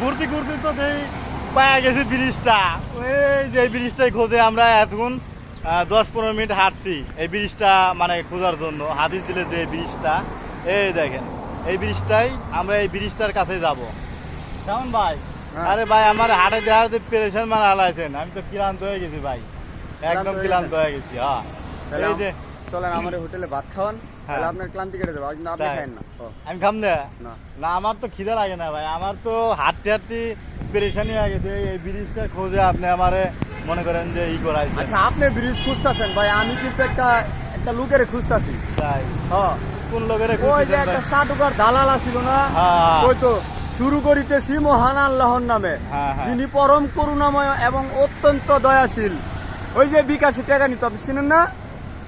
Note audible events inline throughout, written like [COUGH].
ঘুরতে ঘুরতে তো পায়া গেছে ব্রিজটা। ওই যে ব্রিজটাই খোঁজে আমরা এতক্ষণ দশ পনেরো মিনিট হাঁটছি এই ব্রিজটা মানে খোঁজার জন্য। হাতির দিলে যে ব্রিজটা এই দেখেন এই ব্রিজটাই আমরা এই ব্রিজটার কাছে যাব। কেমন ভাই? হ্যাঁ। আরে ভাই আমার হাটে দেওয়াতে পেরেশান মানে হালাইছেন আমি তো ক্লান্ত হয়ে গেছি ভাই। একদম ক্লান্ত হয়ে গেছি হ্যাঁ। এই যে চলেন আমার হোটেলে ভাত খাওয়ান তাহলে হ্যাঁ। আপনার ক্লান্তি কেটে দেবো কিন্তু আপনি। খাইন না। আমি খাম না। না। আমার তো খিদে লাগে না ভাই আমার তো হাঁটতে হাঁটতে পেরেশানি হয়ে গেছে এই ব্রিজটা খোঁজে আপনি আমারে মনে করেন যে ই করাইছেন আচ্ছা আপনি ব্রিজ খুঁজতেছেন ভাই আমি কিন্তু একটা একটা লুকের খুঁজতাছি। তাই। হ্যাঁ কোন লোকের ওই যে একটা চাটুকার দালাল আছিল না হ্যাঁ। ওই তো শুরু করিতেছি মহান আল্লাহর নামে। হ্যাঁ। যিনি পরম করুণাময় এবং অত্যন্ত দয়াশীল। ওই যে বিকাশে টাকা নিত আপনি চিনেন না?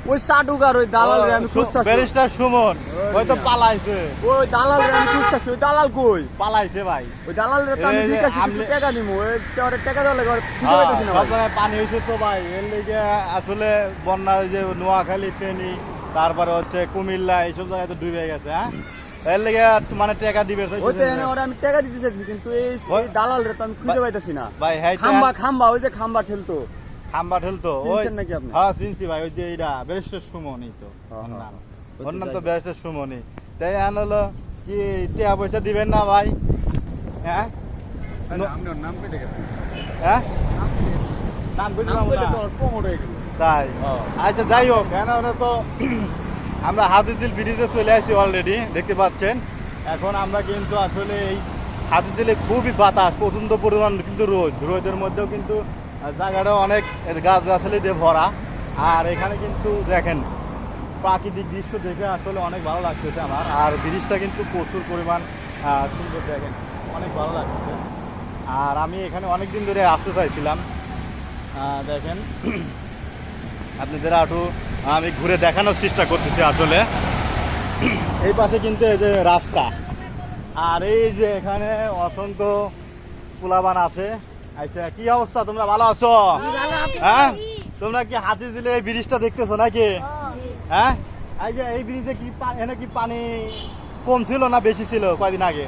ওই চাটুকার ওই দালাল আমি খুঁজতাছি। ব্যারিস্টার সুমন ওই ওই তো পালাইছে। ওই দালাল রে আমি খুঁজতাছি। ওই দালাল কই? পালাইছে ভাই। ওই দালাল তো আমি বিকাশে কিছু টাকা নিবো ওই তোরে টাকা দেওয়া লাগে খুঁজে হ্যাঁ, পাইতেছি না ভাই। পানি হয়েছে তো ভাই। এর লেগে আসলে বন্যা যে নোয়াখালী ফেনী তারপরে হচ্ছে কুমিল্লা এইসব জায়গায় তো ডুবে গেছে হ্যাঁ? এর লেগে মানে টাকা দিবে ওই তো এনে ওরে আমি টাকা দিতে চাইছি কিন্তু এই এই দালাল রে তো আমি খুঁজে পাইতেছি না। ভাই হ্যাঁ খাম্বা খাম্বা ওই যে খাম্বা ঠেলতো। খাম্বা ঠেলতো ওই নাকি আপনি? হ্যাঁ চিনছি ভাই ওই যে এইটা ব্যারিস্টার সুমনই তো হ্যাঁ, ওর হ্যাঁ। নাম। ওর তো নাম তো ব্যারিস্টার সুমনই। তাই আন হলো কি টাকা পয়সা দিবেন না ভাই? হ্যাঁ? নাম পেটে গেছে হ্যাঁ? নাম তো হয়ে গেল। তাই। হ্যাঁ। আচ্ছা যাই হোক কেন ওরা তো [CLEARS THROAT] আমরা হাতিঝিল ব্রিজে চলে আসি অলরেডি দেখতে পাচ্ছেন। এখন আমরা কিন্তু আসলে এই হাতিঝিলে খুবই বাতাস প্রচণ্ড পরিমাণ কিন্তু রোদ। রোদের মধ্যেও কিন্তু জায়গাটা অনেক গাছ গাছালি দিয়ে ভরা। আর এখানে কিন্তু দেখেন, প্রাকৃতিক দৃশ্য দেখে আসলে অনেক ভালো লাগতেছে আমার। আর ব্রিজটা কিন্তু প্রচুর পরিমাণ সুন্দর দেখেন, অনেক ভালো লাগতেছে। আর আমি এখানে অনেক দিন ধরে আসতে চাইছিলাম। দেখেন, আপনাদের একটু আমি ঘুরে দেখানোর চেষ্টা করতেছি আসলে। এই পাশে কিন্তু এই যে রাস্তা। আর এই যে এখানে অসংখ্য পোলাবান আছে। আচ্ছা কি অবস্থা? তোমরা ভালো আছো? হ্যাঁ? তোমরা কি হাতি দিলে এই ব্রিজটা দেখতেছো নাকি? হ্যাঁ? এই যে এই ব্রিজে কি এখানে কি পানি কম ছিল না বেশি ছিল কয়দিন আগে?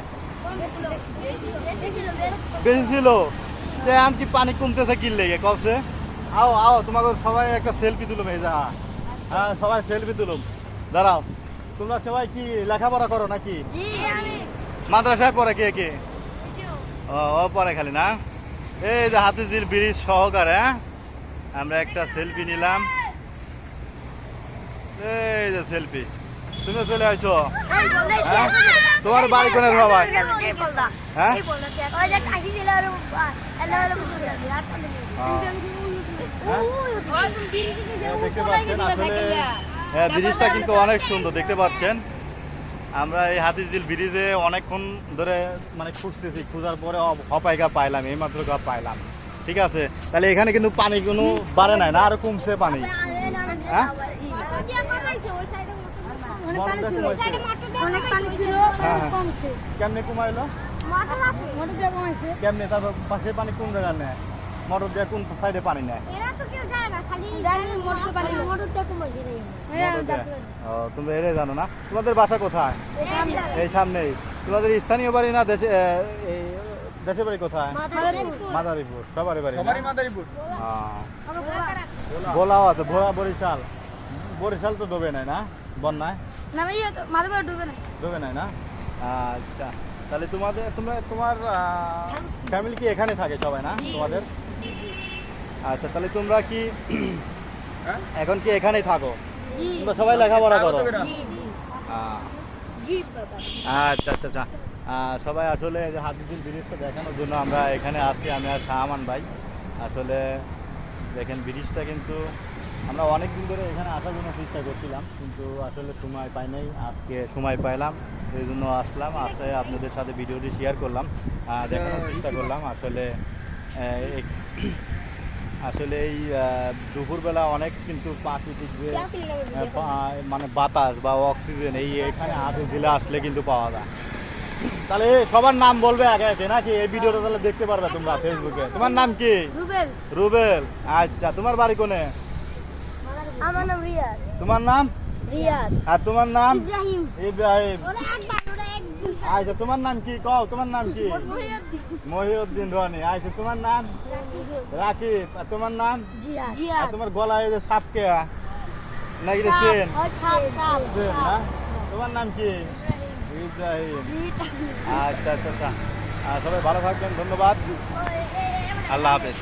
বেশি ছিল। এখন কি পানি কমতেছে কি লেগে? কছে আও আও তোমাকে সবাই একটা সেলফি তুলুম এই যা। হ্যাঁ সবাই সেলফি তুলুম। দাঁড়াও। তোমরা সবাই কি লেখাপড়া করো নাকি? মাদ্রাসায় পড়ে কে কে? ও ও পড়ে খালি না? এই যে হাতিঝিল ব্রিজ সহকারে হ্যাঁ? আমরা একটা সেলফি নিলাম। এই যে সেলফি তুমি চলে আসো হ্যাঁ? তোমার বাড়ি কোনে সবাই হ্যাঁ? দেখতে পাচ্ছেন হ্যাঁ ব্রিজটা কিন্তু অনেক সুন্দর দেখতে পাচ্ছেন? আমরা এই হাতিঝিল ব্রিজে অনেকক্ষণ ধরে মানে খুঁজতেছি খোঁজার পরে অ- অপায়িকা পাইলাম এই মাত্র গা পাইলাম। ঠিক আছে? তাহলে এখানে কিন্তু পানি কোনো বাড়ে নাই না আরও কমছে পানি। হ্যাঁ? হ্যাঁ, হ্যাঁ। কেমনে কমাইলো? কেমনে তারপর পাশে পানি কোন জায়গা নেয়? মোটর দিয়ে কোন সাইডে পানি নেয়? এরা তো কেউ জানে না খালি জানি মোটর পানি মোটর দিয়ে কমাইছে রে হ্যাঁ ও তোমরা এরে জানো না? তোমাদের বাসা কোথায়? এই সামনেই। তোমাদের স্থানীয় বাড়ি না দেশে এই দেশের বাড়ি কোথায়? মাদারীপুর। সবারই বাড়ি না? সবারই মাদারীপুর। হ্যাঁ। না ভোলাও আছে। ভোলা বরিশাল। বরিশাল তো ডুবে নাই না? বন্যায়? ভাই মাথা করে ডুবে না ডুবে নাই না? আচ্ছা। তাহলে তোমাদের তোমরা তোমার ফ্যামিলি কি এখানে থাকে সবাই না? তোমাদের? আচ্ছা তাহলে তোমরা কি হ্যাঁ? এখন কি এখানেই থাকো? তোমরা সবাই লেখাপড়া করো? জি, জি জি। আহ, জি বাবা। আচ্ছা আচ্ছা আচ্ছা। সবাই আসলে এই হাতিঝিল ব্রিজটা দেখানোর জন্য আমরা এখানে আসছি আমি আর শাহমান ভাই। আসলে দেখেন ব্রিজটা কিন্তু আমরা অনেক দিন ধরে এখানে আসার জন্য চেষ্টা করছিলাম কিন্তু আসলে সময় পাই নাই। আজকে সময় পাইলাম এই জন্য আসলাম আসতে আপনাদের সাথে ভিডিওটি শেয়ার করলাম দেখানোর চেষ্টা করলাম। আসলে আসলে এই দুপুরবেলা অনেক কিন্তু প্রাকৃতিক যে মানে বাতাস বা অক্সিজেন এই এখানে হাতে দিলে আসলে কিন্তু পাওয়া যায়। তাহলে সবার নাম বলবে আগে আগে নাকি? এই ভিডিওটা তাহলে দেখতে পারবে তোমরা ফেসবুকে। তোমার নাম কি? রুবেল। রুবেল। আচ্ছা তোমার বাড়ি কোনে? আমার নাম রিয়াদ। তোমার নাম? রিয়াদ। আর তোমার নাম? ইব্রাহিম। ইব্রাহিম। আচ্ছা তোমার নাম কি? কও তোমার নাম কি? মহিউদ্দিন। রনি। আচ্ছা তোমার নাম? রাকিব। আর তোমার নাম? জিয়া আর তোমার গলায় যে সাপ কে? নাকি রে চেন? সাপ সাপ চেন, তোমার নাম কি? ইব্রাহিম। আচ্ছা আচ্ছা আচ্ছা। আর সবাই ভালো থাকবেন ধন্যবাদ। আল্লাহ হাফেজ।